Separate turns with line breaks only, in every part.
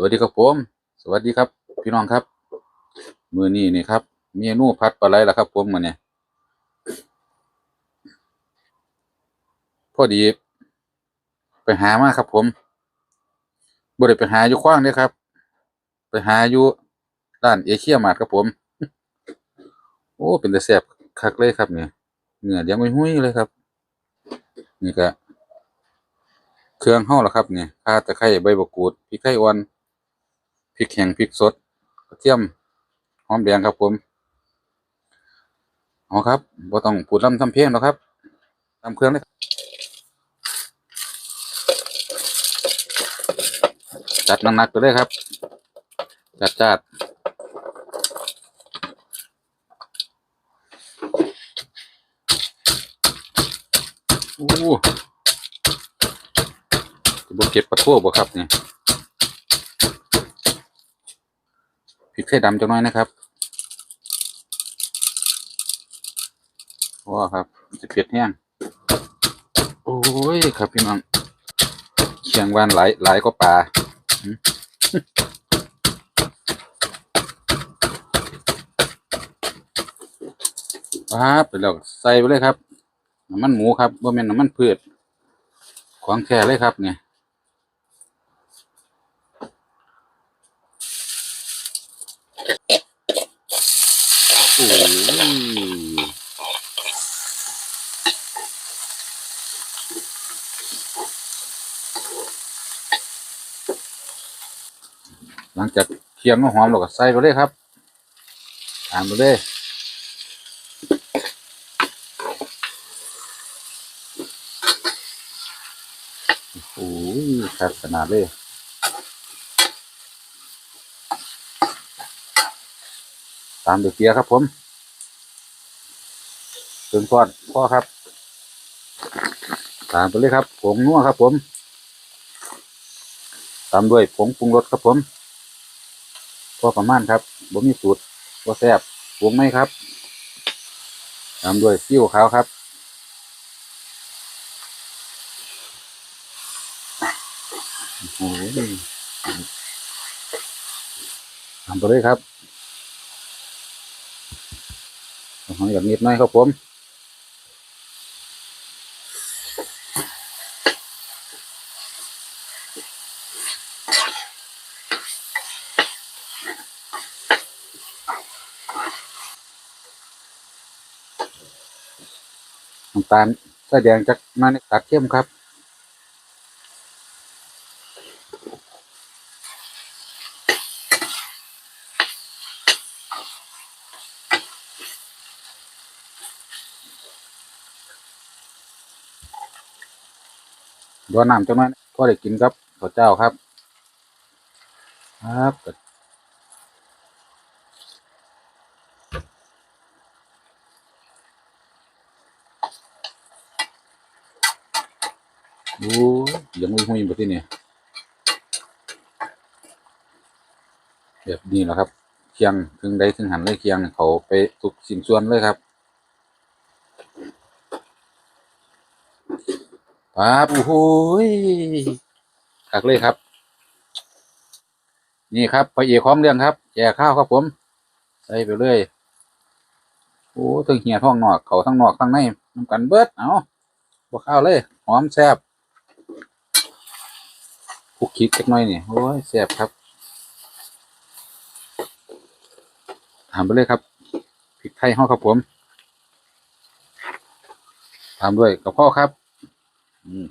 สวัสดีครับผม สวัสดีครับพี่น้องครับ มือนี้นี่ครับเมนูผัดปลาไหลล่ะครับ ผมมื้อนี้พอดี ไปหามาครับ ผมบ่ได้ไปหาอยู่ขว้างเด้อครับ ไปหาอยู่ร้านเอเชียมาร์ทครับผม โอ้เป็นแต่แซ่บคักเลยครับเนี่ยเนื้อเลี้ยงหุ้ยเลยครับ นี่ก็เครื่องเฮาล่ะครับเนี่ยข่าตะไคร้ใบมะกรูดพริกไทยอ่อน พริกแห้งพริกสดกระเทียมหอมแดงครับผมเอาครับบ่ต้องพูดลำทำเพลงหรอกครับตามเครื่องเลยจัดหนักๆไปเลยครับ จัดจัดโอ้จะบ่เก็บปลาทั่วบ่ครับเนี่ยพ ริกไทยดำจังน้อยนะครับว้าครับจะเผ็ดแห้งโอ้ยครับพี่น้องเชียงวานหลายหลายก็ปลาหืมครับไปแล้วใส่ไปเลยครับน้ำมันหมูครับบ่แม่นน้ำมันพืชของแท้เลยครับเนี่ย โอ้ยหลังจากเคี่ยงก็หอมแล้วก็ใส่ไปเลยครับตามไปเลยโอ้ยครับขนาดเลย ตามด้วยเกียร์ครับผมถึงทอดพ่อครับ ตามไปเลยครับผงนัวครับผม ตามด้วยผงปรุงรสครับผมพอประมาณครับบ่มีสูตรบ่แซ่บปรุงไหมครับ ตามด้วยซีอิ๊วขาวครับโอ้ยทำไปเลยครับ หอยกับนิดหน่อยครับผมน้ำตาลใส่แดงจากมาในตัดเข้มครับ ดวนน้ำจังนั้นก็ได้กินครับข้าวเจ้าครับ ครับโอ้ยังไม่หุยแบบที่นี่แบบนี้แหละครับ เคียงถึงได้ถึงหันเลยเคียงเขาไปทุกสิ่งส่วนเลยครับ ครับโอ้โหยคักเลยครับ นี่ครับพระเอกของเรื่องครับแจกข้าวครับผม ใส่ไปเลย โอ้ทั้งเหียท้องนอกเขาทั้งนอกทั้งในน้ำกันเบิดเอาบวข้าวเลย หอมแซ่บคุกคิกจักหน่อยนี่โอ้ยแซ่บครับทำไปเลยครับพริกไทยห้อครับผมทำด้วยกระเพราครับ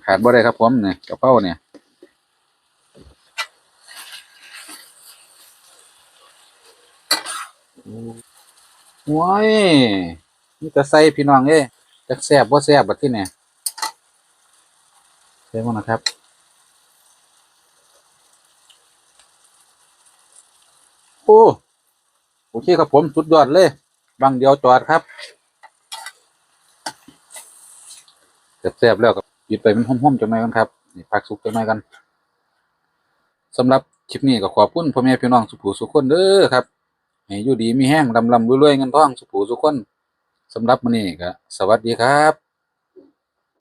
ขาดบ่ได้ครับผมเนี่ยกระเพราเนี่ยว้ยนี่จะใส่พี่น้องเอ้จักแซ่บบ่แซ่บบัดที่เนี่ยใช่บ่นะครับโอ้โอเคครับผมสุดยอดเลยบังเดียวจอดครับแซ่บๆแล้วก็ ปิดไปมันหอมๆจังหนกันครับนี่พักสุกจังหนกันสำหรับคลิปนี้ก็ขอบคุณพ่อแม่พี่น้องสุภูสุขคนเด้อครับให้อยู่ดีมีแห้งลำลำรวยๆเงินทองสุขูสุขคนสำหรับมื้อนี้ก็สวัสดีครับ